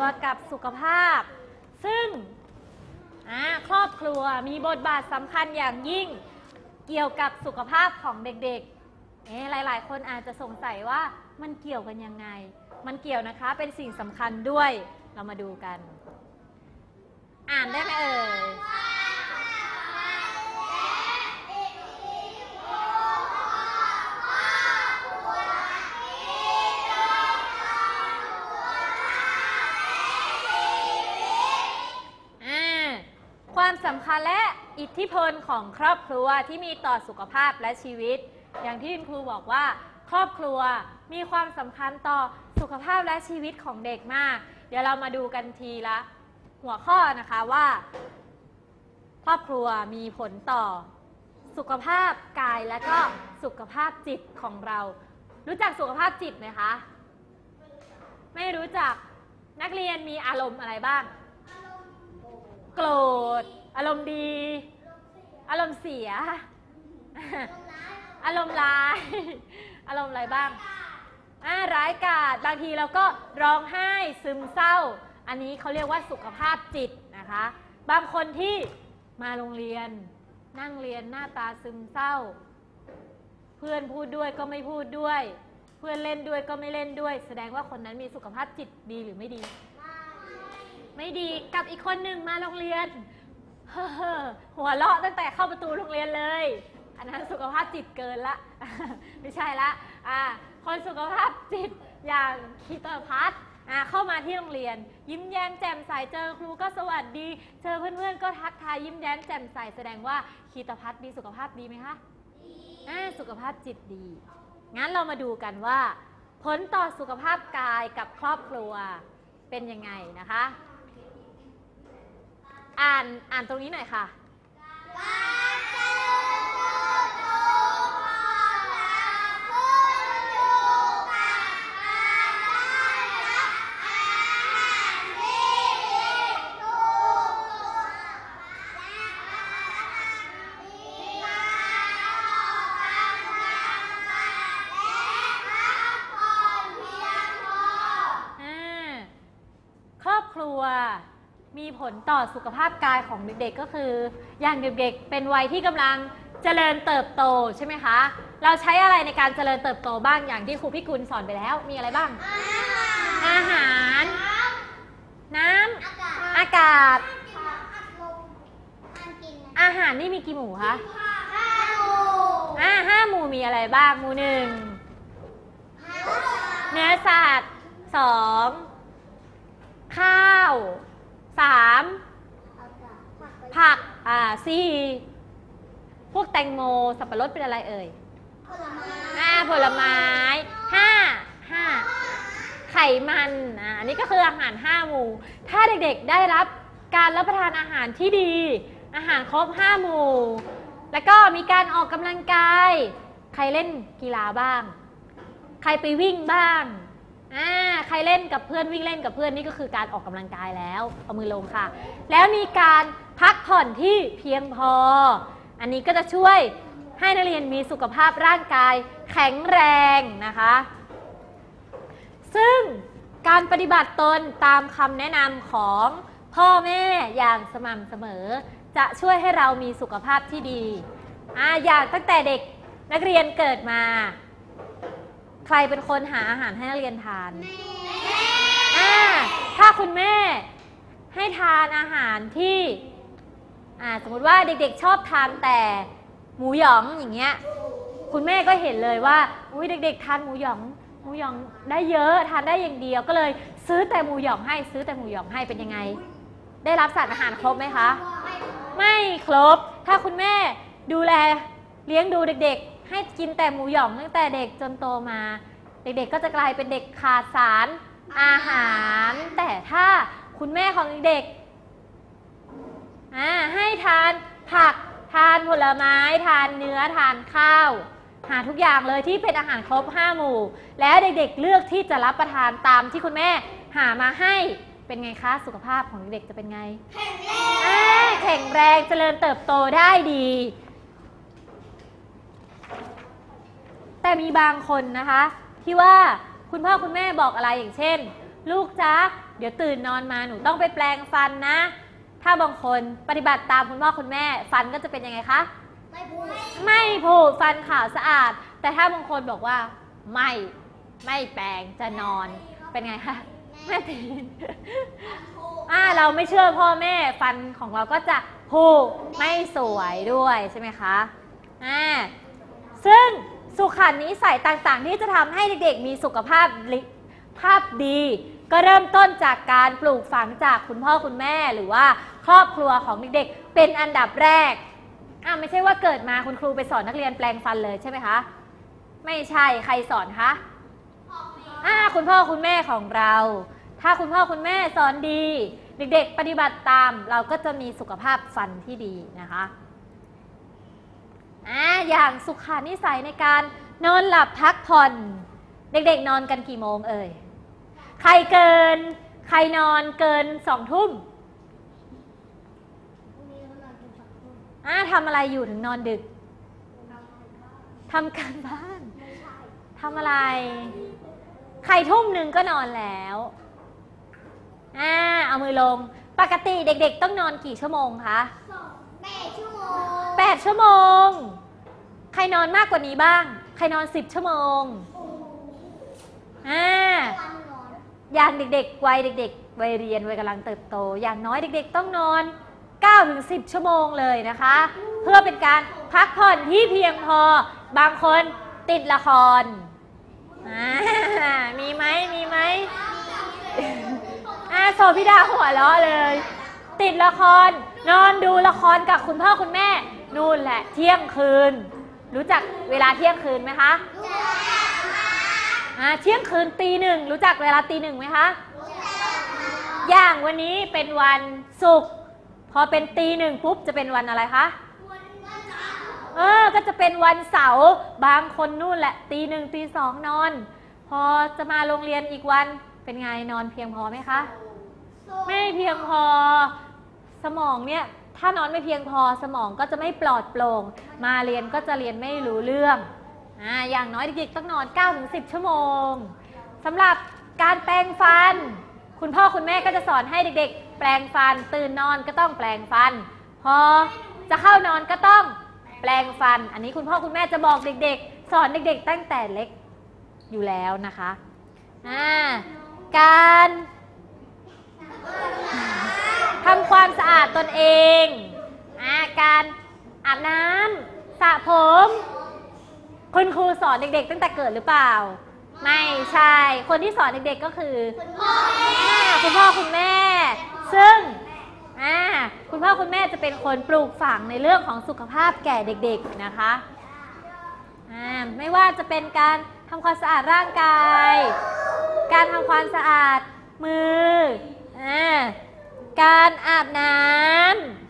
วกับสุขภาพ ซึ่งครอบครัวมีบทบาทสำคัญอย่างยิ่งเกี่ยวกับสุขภาพของเด็กๆเอ๊ะหลาย ๆ คนอาจจะสงสัยว่ามันเกี่ยวกันยังไง มันเกี่ยวนะคะเป็นสิ่งสำคัญด้วย เรามาดูกัน อ่านได้ไหมเอ่ย อ่าความสำคัญ และอิทธิพลของครอบครัวที่มีต่อสุขภาพและชีวิต อย่างที่คุณครูบอกว่า ครอบครัวมีความสำคัญต่อสุขภาพและชีวิตของเด็กมาก เดี๋ยวเรามาดูกันทีละหัวข้อนะคะว่า ครอบครัวมีผลต่อ สุขภาพกายและก็สุขภาพจิตของเรา รู้จักสุขภาพจิตไหมคะ ไม่รู้จักนักเรียนมีอารมณ์อะไรบ้าง โกรธ อารมณ์ดี อารมณ์เสีย อารมณ์ร้าย อารมณ์อะไรบ้างอ่าร้ายกาจบางทีเราก็ร้องไห้ซึมเศร้า อันนี้เขาเรียกว่าสุขภาพจิตนะคะ บางคนที่มาโรงเรียน นั่งเรียนหน้าตาซึมเศร้า เพื่อนพูดด้วยก็ไม่พูดด้วย เพื่อนเล่นด้วยก็ไม่เล่นด้วย แสดงว่าคนนั้นมีสุขภาพจิตดีหรือไม่ดี ไม่ดีกับอีกคนหนึ่งมาโรงเรียนเฮ้อ หัวเราะตั้งแต่เข้าประตูโรงเรียนเลย อันนั้นสุขภาพจิตเกินละ ไม่ใช่ละอ่าคนสุขภาพจิตอย่างคีตพัฒน์อ่าเข้ามาที่โรงเรียน ยิ้มแย้มแจ่มใสเจอครูก็สวัสดี เจอเพื่อนๆก็ทักทายยิ้มแย้มแจ่มใสแสดงว่าคีตพัฒน์มีสุขภาพดีไหมคะอ่าสุขภาพจิตดี งั้นเรามาดูกันว่า ผลต่อสุขภาพกายกับครอบครัวเป็นยังไงนะคะ อ่านอ่านตรงนี้หน่อยค่ะอ่าครอบครัวมี ผลต่อสุขภาพกายของเด็กๆก็คือ อย่างเด็กๆเป็นวัยที่กำลังเจริญเติบโตใช่ไหมคะ เราใช้อะไรในการเจริญเติบโตบ้างอย่างที่ครูพี่กุลสอนไปแล้วมีอะไรบ้าง อาหาร น้ำอากาศ อาหารนี่มีกี่หมู่คะอ่าห้าหมู่มีอะไรบ้างหมู่หนึ่งเนื้อสัตว์สองข้าว สามผักอ่าสี่พวกแตงโมสับปะรดเป็นอะไรเอ่ยอ่าผลไม้ห้าห้าไขมันอ่าอันนี้ก็คืออาหารห้าหมู่ ถ้าเด็กๆได้รับการรับประทานอาหารที่ดี อาหารครบห้าหมู่ แล้วก็มีการออกกำลังกาย ใครเล่นกีฬาบ้าง ใครไปวิ่งบ้าง อ่าใครเล่นกับเพื่อนวิ่งเล่นกับเพื่อนนี่ก็คือการออกกำลังกายแล้วเอามือลงค่ะ แล้วมีการพักผ่อนที่เพียงพอ อันนี้ก็จะช่วยให้นักเรียนมีสุขภาพร่างกายแข็งแรงนะคะ ซึ่งการปฏิบัติตนตามคำแนะนำของพ่อแม่อย่างสม่ำเสมอ จะช่วยให้เรามีสุขภาพที่ดีออย่างตั้งแต่เด็กนักเรียนเกิดมา ใครเป็นคนหาอาหารให้นักเรียนทานอ่าถ้าคุณแม่ให้ทานอาหารที่อ่าสมมติว่าเด็กๆชอบทานแต่หมูหยองอย่างเงี้ย คุณแม่ก็เห็นเลยว่า อุ้ยเด็ก ๆ ทานหมูหยองหมูหยองได้เยอะทานได้อย่างเดียวก็เลยซื้อแต่หมูหยองให้ซื้อแต่หมูหยองให้เป็นยังไง ได้รับสารอาหารครบไหมคะ ไม่ครบ ถ้าคุณแม่ดูแล เลี้ยงดูเด็กๆ ให้กินแต่หมูหยองตั้งแต่เด็กจนโตมา เด็กๆก็จะกลายเป็นเด็กขาดสารอาหาร แต่ถ้าคุณแม่ของเด็กให้ทานผักทานผลไม้ ทานเนื้อทานข้าว หาทุกอย่างเลยที่เป็นอาหารครบห้าหมู่ แล้วเด็กๆเลือกที่จะรับประทานตามที่คุณแม่หามาให้เป็นไงคะสุขภาพของเด็กจะเป็นไงอ่าแข็งแรงเจริญเติบโตได้ดี แต่มีบางคนนะคะ ที่ว่าคุณพ่อคุณแม่บอกอะไรอย่างเช่น ลูกจ๊ะเดี๋ยวตื่นนอนมาหนูต้องไปแปลงฟันนะ ถ้าบางคนปฏิบัติตามคุณพ่อคุณแม่ ฟันก็จะเป็นยังไงคะ ไม่พูดไม่ผูดฟันขาวสะอาด แต่ถ้าบางคนบอกว่า ไม่ไม่แปลงจะนอนเป็นไงคะแม่ตีนอ่าเราไม่เชื่อพ่อแม่ฟันของเราก็จะผูไม่สวยด้วยใช่ไหมคะอ่าซึ่ง สุขันนิสัยต่างๆ ที่จะทำให้เด็กๆ มีสุขภาพภาพดี ก็เริ่มต้นจากการปลูกฝังจากคุณพ่อคุณแม่หรือว่าครอบครัวของเด็กๆ เป็นอันดับแรกอ่าไม่ใช่ว่าเกิดมาคุณครูไปสอนนักเรียนแปลงฟันเลยใช่ไหมคะ ไม่ใช่ใครสอนคะอ่าคุณพ่อคุณแม่ของเรา ถ้าคุณพ่อคุณแม่สอนดี เด็กๆ ปฏิบัติตาม เราก็จะมีสุขภาพฟันที่ดีนะคะ อ่าอย่างสุขานิสัยในการนอนหลับพักผ่อน เด็กๆนอนกันกี่โมงเอ่ย ใครเกิน ใครนอนเกินสองทุ่มพรุ่งนี้เรานอนกันสองทุ่มอ่าทำอะไรอยู่ถึงนอนดึกทำการบ้านทำการบ้านไม่ใช่ทำอะไร ใครทุ่มหนึ่งก็นอนแล้วอ่าเอามือลง ปกติเด็กๆ ต้องนอนกี่ชั่วโมงคะส 8 ชั่วโมง ใครนอนมากกว่านี้บ้าง ใครนอน 10 ชั่วโมงอ่าอย่างเด็กๆวัยเด็ก ๆ วัยเรียนวัยกำลังเติบโต อย่างน้อยเด็ก ๆ ต้องนอน9ถึง10 ชั่วโมงเลยนะคะ เพื่อเป็นการพักผ่อนที่เพียงพอ บางคนติดละคร มีไหมมีไหมอาโซพิดาหัวเราะเลย ติดละคร นอนดูละครกับคุณพ่อคุณแม่ นู่นแหละเที่ยงคืน รู้จักเวลาเที่ยงคืนไหมคะอ่าเที่ยงคืนตีหนึ่งรู้จักเวลาตีหนึ่งไหมคะอย่างวันนี้เป็นวันศุกร์พอเป็นตีหนึ่งปุ๊บจะเป็นวันอะไรคะเออ ก็จะเป็นวันเสาร์บางคนนู่นแหละตีหนึ่งตีสองนอน พอจะมาโรงเรียนอีกวันเป็นไงนอนเพียงพอไหมคะ ไม่เพียงพอสมองเนี่ย ถ้านอนไม่เพียงพอสมองก็จะไม่ปลอดโปร่ง มาเรียนก็จะเรียนไม่รู้เรื่องอ่าอย่างน้อยเด็กๆต้องนอน 9-10 ชั่วโมงสำหรับการแปรงฟัน คุณพ่อคุณแม่ก็จะสอนให้เด็ก ๆ แปรงฟัน ตื่นนอนก็ต้องแปรงฟัน พอจะเข้านอนก็ต้องแปรงฟัน อันนี้คุณพ่อคุณแม่จะบอกเด็ก ๆ สอนเด็ก ๆ ตั้งแต่เล็กอยู่แล้วนะคะ อ่า การ ทำความสะอาดตนเองอาการอาบน้ำสระผม คุณครูสอนเด็กๆ ตั้งแต่เกิดหรือเปล่า ไม่ใช่ คนที่สอนเด็กๆก็คือ คุณพ่อแม่คุณพ่อคุณแม่ ซึ่งอ่าคุณพ่อคุณแม่จะเป็นคนปลูกฝังในเรื่องของสุขภาพแก่เด็กๆนะคะอ่าไม่ว่าจะเป็นการทำความสะอาดร่างกาย การทำความสะอาดมืออ่า การอาบน้ำ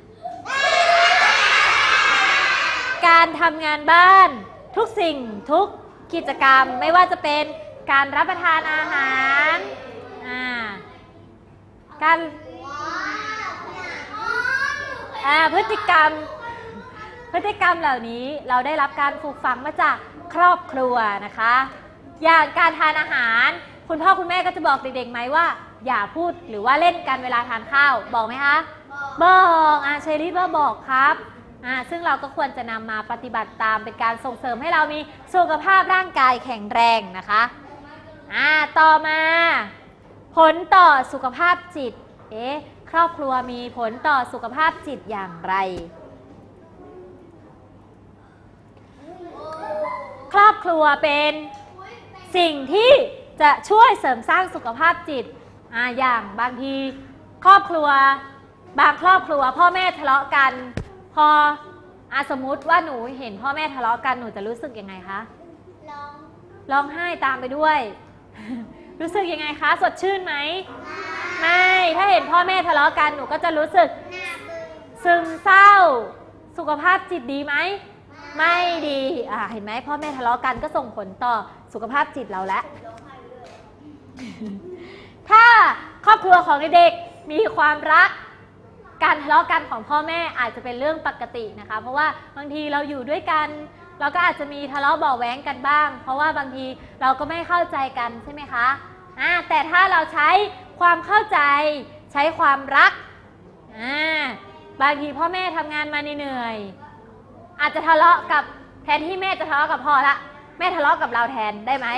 การทำงานบ้าน ทุกสิ่งทุกกิจกรรมไม่ว่าจะเป็นการรับประทานอาหารอ่าการอ่าพฤติกรรม พฤติกรรมเหล่านี้เราได้รับการปลูกฝังมาจากครอบครัวนะคะ อย่างการทานอาหาร คุณพ่อคุณแม่ก็จะบอกเด็กๆไหมว่า อย่าพูดหรือว่าเล่นกันเวลาทานข้าว บอกไหมคะบอกอ่าเชอรี่ว่าบอกครับอ่าซึ่งเราก็ควรจะนำมาปฏิบัติตามเป็นการส่งเสริมให้เรามีสุขภาพร่างกายแข็งแรงนะคะอ่าต่อมา ผลต่อสุขภาพจิต เอ๊ะครอบครัวมีผลต่อสุขภาพจิตอย่างไร ครอบครัวเป็นสิ่งที่จะช่วยเสริมสร้างสุขภาพจิต อ่าอย่างบางทีครอบครัว บางครอบครัว พ่อแม่ทะเลาะกัน พออาสมมติว่าหนูเห็นพ่อแม่ทะเลาะกันหนูจะรู้สึกยังไงคะลองร้องไห้ตามไปด้วย รู้สึกยังไงคะ สดชื่นไหมไม่ถ้าเห็นพ่อแม่ทะเลาะกันหนูก็จะรู้สึกซึมเศร้า สุขภาพจิตดีไหมไม่ดีอ่าเห็นไหมพ่อแม่ทะเลาะกันก็ส่งผลต่อสุขภาพจิตเราแล้ว ถ้าครอบครัวของเด็กๆมีความรัก การทะเลาะกันของพ่อแม่อาจจะเป็นเรื่องปกตินะคะ เพราะว่าบางทีเราอยู่ด้วยกัน เราก็อาจจะมีทะเลาะเบาะแวงกันบ้าง เพราะว่าบางทีเราก็ไม่เข้าใจกันใช่ไหมคะอ่าแต่ถ้าเราใช้ความเข้าใจใช้ความรักอ่าบางทีพ่อแม่ทำงานมาเหนื่อยอาจจะทะเลาะกับแทนที่แม่จะทะเลาะกับพ่อละแม่ทะเลาะกับเราแทนได้ไหม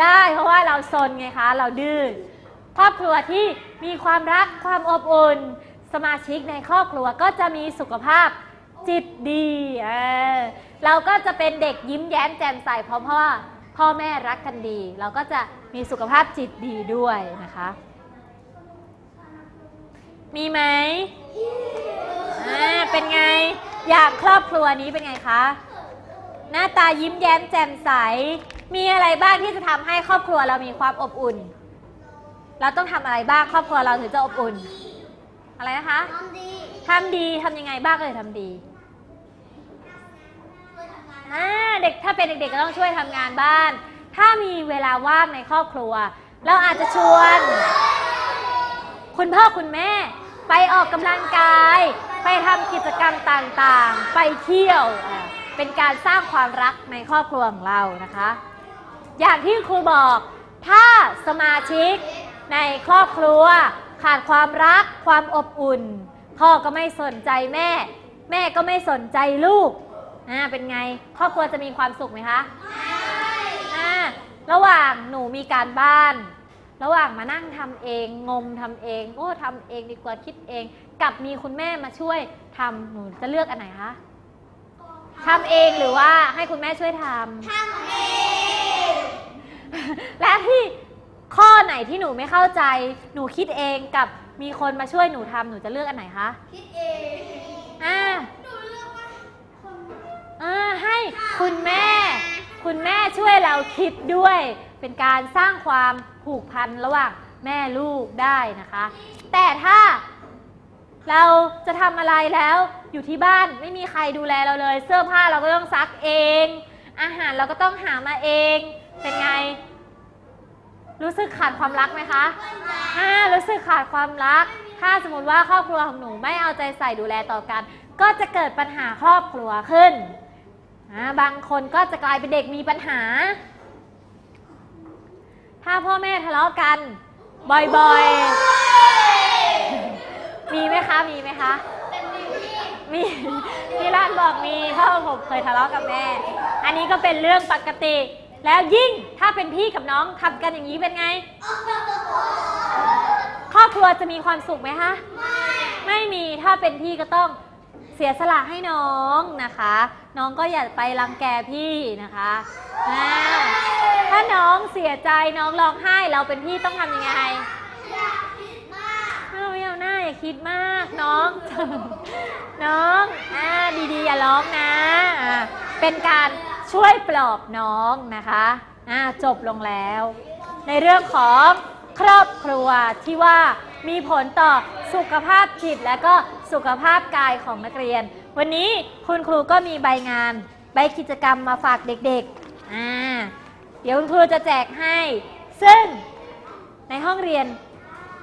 ได้เพราะว่าเราซนไงคะ เราดื้อครอบครัวที่มีความรักความอบอุ่น สมาชิกในครอบครัวก็จะมีสุขภาพจิตดีเออเราก็จะเป็นเด็กยิ้มแย้มแจ่มใสเพราะพ่อพ่อแม่รักกันดี เราก็จะมีสุขภาพจิตดีด้วยนะคะ มีไหมอ่าเป็นไง อยากครอบครัวนี้เป็นไงคะ หน้าตายิ้มแย้มแจ่มใส มีอะไรบ้างที่จะทำให้ครอบครัวเรามีความอบอุ่น เราต้องทำอะไรบ้างครอบครัวเราถึงจะอบอุ่น อะไรนะคะทำดีทำดีทำยังไงบ้างเลยทำดีช่วยทำงานอ่าเด็กถ้าเป็นเด็กๆก็ต้องช่วยทำงานบ้าน ถ้ามีเวลาว่างในครอบครัว เราอาจจะชวน คุณพ่อคุณแม่ไปออกกำลังกาย ไปทำกิจกรรมต่างๆ ไปเที่ยวอ่า เป็นการสร้างความรักในครอบครัวของเรานะคะ อย่างที่ครูบอกถ้าสมาชิกในครอบครัว ขาดความรักความอบอุ่น พ่อก็ไม่สนใจแม่ แม่ก็ไม่สนใจลูกอ่าเป็นไงครอบครัวจะมีความสุขไหมคะอ่าระหว่างหนูมีการบ้าน ระหว่างมานั่งทำเองงมทำเองโอ้ทำเองดีกว่าคิดเอง กับมีคุณแม่มาช่วยทำหนูจะเลือกอันไหนคะ ทำเองหรือว่าให้คุณแม่ช่วยทำ ทำเอง และที่ข้อไหนที่หนูไม่เข้าใจ หนูคิดเองกับมีคนมาช่วยหนูทำหนูจะเลือกอันไหนคะ คิดเองอ่าหนูเลือกว่าคนอ่าให้คุณแม่ คุณแม่ช่วยเราคิดด้วย เป็นการสร้างความผูกพันระหว่างแม่ลูกได้นะคะ แต่ถ้า เราจะทำอะไรแล้วอยู่ที่บ้านไม่มีใครดูแลเราเลย เสื้อผ้าเราก็ต้องซักเอง อาหารเราก็ต้องหามาเอง เป็นไง รู้สึกขาดความรักไหมคะถ้ารู้สึกขาดความรัก ถ้าสมมติว่าครอบครัวของหนูไม่เอาใจใส่ดูแลต่อกัน ก็จะเกิดปัญหาครอบครัวขึ้นบางคนก็จะกลายเป็นเด็กมีปัญหา ถ้าพ่อแม่ทะเลาะกัน บ่อยๆ มีไหมคะ มีไหมคะ มี พี่ร้านบอกมี เพราะผมเคยทะเลาะกับแม่ อันนี้ก็เป็นเรื่องปกติ แล้วยิ่งถ้าเป็นพี่กับน้องทำกันอย่างนี้เป็นไง ครอบครัวจะมีความสุขไหมคะ ไม่มีถ้าเป็นพี่ก็ต้องเสียสละให้น้องนะคะ น้องก็อย่าไปรังแกพี่นะคะถ้าน้องเสียใจน้องร้องไห้เราเป็นพี่ต้องทำยังไง อยากคิดมาก ไม่เอย่าคิดมากน้อง น้องอ่าดีๆ อย่าร้องนะอ่าเป็นการช่วยปลอบน้องนะคะอ่าจบลงแล้ว ในเรื่องของครอบครัวที่ว่ามีผลต่อสุขภาพจิตและก็สุขภาพกายของนักเรียน วันนี้คุณครูก็มีใบงาน ใบกิจกรรมมาฝากเด็กๆอ่าเดี๋ยวคุณครูจะแจกให้ ซึ่งในห้องเรียน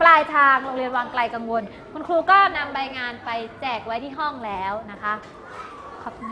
ปลายทางโรงเรียนวังไกลกังวล คุณครูก็นำใบงานไปแจกไว้ที่ห้องแล้วนะคะขอบคุณ